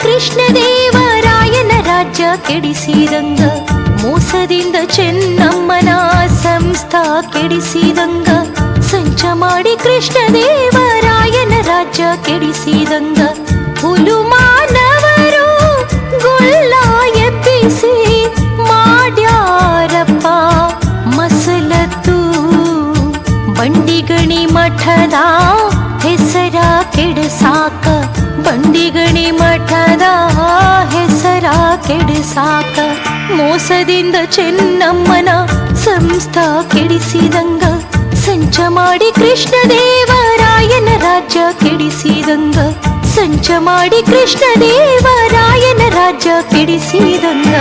ಕೃಷ್ಣದೇವರಾಯನ ರಾಜ್ಯ ಕೆಡಿಸಿದಂಗ ಮೋಸದಿಂದ ಚೆನ್ನಮ್ಮನ ಸಂಸ್ಥಾ ಕೆಡಿಸಿದಂಗ ಸಂಚ ಮಾಡಿ ಕೃಷ್ಣದೇವರಾಯನ ರಾಜ್ಯ ಕೆಡಿಸಿದಂಗ. ಕೆಡಿಸಾಕ ಮೋಸದಿಂದ ಚೆನ್ನಮ್ಮನ ಸಂಸ್ಥಾ ಕೆಡಿಸಿದಂಗ, ಸಂಚ ಮಾಡಿ ಕೃಷ್ಣ ದೇವರಾಯನ ರಾಜ್ಯ ಕೆಡಿಸಿದಂಗ, ಸಂಚ ಮಾಡಿ ಕೃಷ್ಣ ದೇವರಾಯನ ರಾಜ್ಯ ಕೆಡಿಸಿದಂಗ.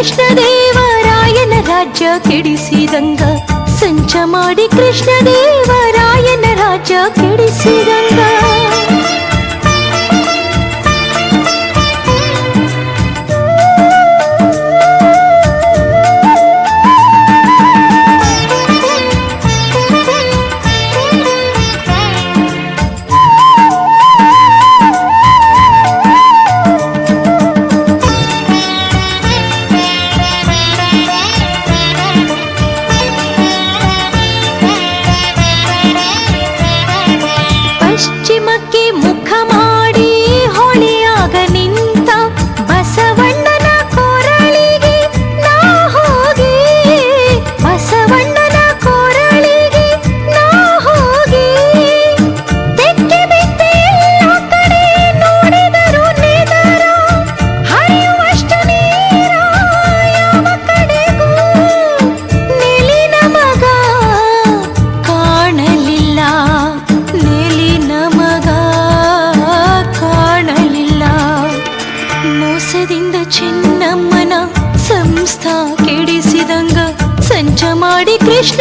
ಕೃಷ್ಣದೇವರಾಯನ ರಾಜ್ಯ ಕೆಡಿಸಿದಂಗ ಸಂಚ ಮಾಡಿ ಕೃಷ್ಣದೇವ ಮನಸ್ಥ ಕೆಡಿಸಿದಂಗ ಸಂಚ ಮಾಡಿ ಕೃಷ್ಣ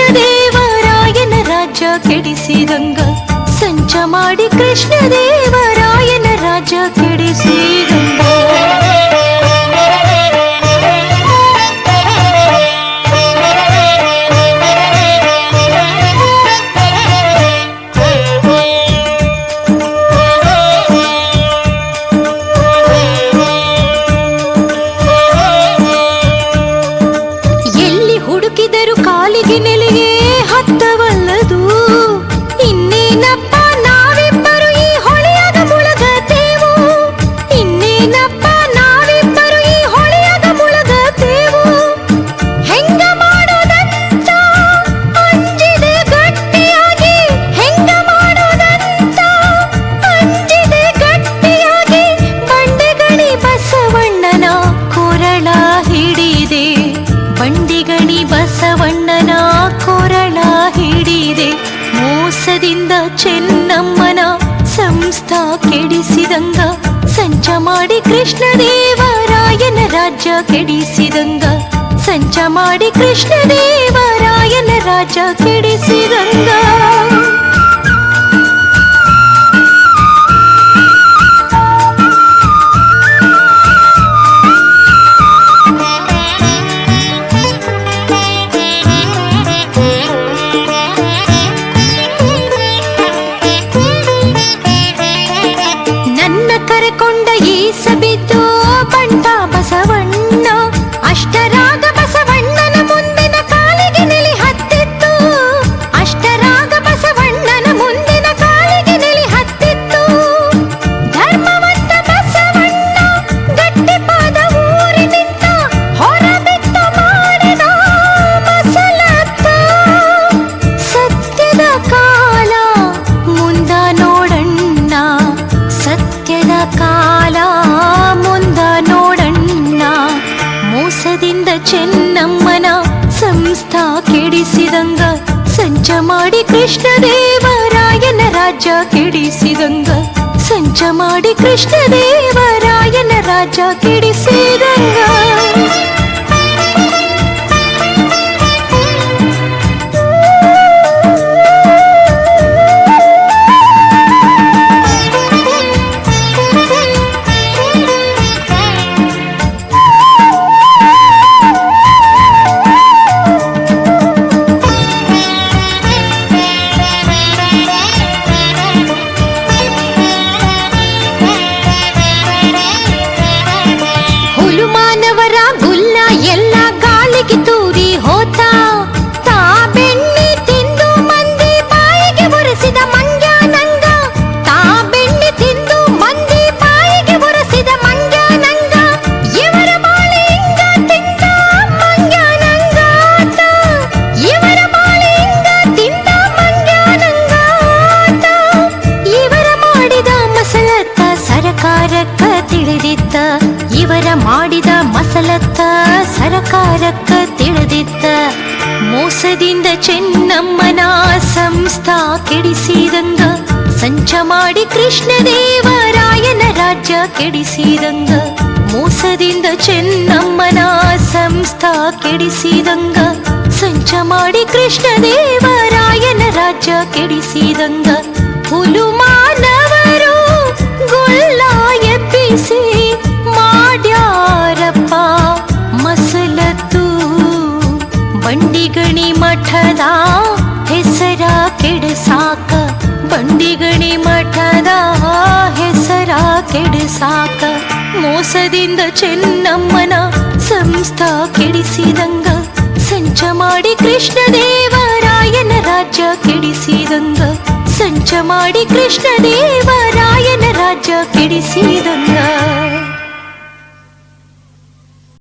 ಚೆನ್ನಮ್ಮನ ಸಂಸ್ಥ ಕೆಡಿಸಿದಂಗ ಸಂಚ ಮಾಡಿ ಕೃಷ್ಣದೇವರಾಯನ ರಾಜ್ಯ ಕೆಡಿಸಿದಂಗ ಸಂಚ ಮಾಡಿ ಕೃಷ್ಣದೇವರಾಯನ ರಾಜ ಕೆಡಿಸಿದಂಗ. ಚೆನ್ನಮ್ಮನ ಸಂಸ್ಥಾ ಕೆಡಿಸಿದಂಗ ಸಂಚ ಮಾಡಿ ಕೃಷ್ಣದೇವರಾಯನ ರಾಜ್ಯ ಕೆಡಿಸಿದಂಗ ಸಂಚ ಮಾಡಿ ಕೃಷ್ಣದೇವರಾಯನ ರಾಜ ಕೆಡಿಸಿದಂಗ. ಮಸಲತ್ತ ಸರಕಾರಕ್ಕ ತಿಳಿದಿತ್ತ ಮೋಸದಿಂದ ಚೆನ್ನಮ್ಮನ ಸಂಸ್ಥಾ ಕೆಡಿಸಿದಂಗ, ಸಂಚ ಮಾಡಿ ಕೃಷ್ಣದೇವರಾಯನ ರಾಜ್ಯ ಕೆಡಿಸಿದಂಗ, ಮೋಸದಿಂದ ಚೆನ್ನಮ್ಮನ ಸಂಸ್ಥಾ ಕೆಡಿಸಿದಂಗ, ಸಂಚ ಮಾಡಿ ಕೃಷ್ಣದೇವರಾಯನ ರಾಜ್ಯ ಕೆಡಿಸಿದಂಗ ಹುಲುಮಾನವರು ಬಂಡಿಗಣಿ ಮಠದ ಹೆಸರ ಕೆಡಸಾಕ ಬಂಡಿಗಣಿ ಮಠದ ಹೆಸರ ಕೆಡಸಾಕ ಮೋಸದಿಂದ ಚೆನ್ನಮ್ಮನ ಸಂಸ್ಥಾ ಕೆಡಿಸಿದಂಗ. ಸಂಚ ಮಾಡಿ ಕೃಷ್ಣದೇವರಾಯನ ರಾಜ್ಯ ಕೆಡಿಸಿದಂಗ. ಸಂಚ ಮಾಡಿ ಕೃಷ್ಣದೇವರಾಯನ ರಾಜ್ಯ ಕೆಡಿಸಿದಂಗ.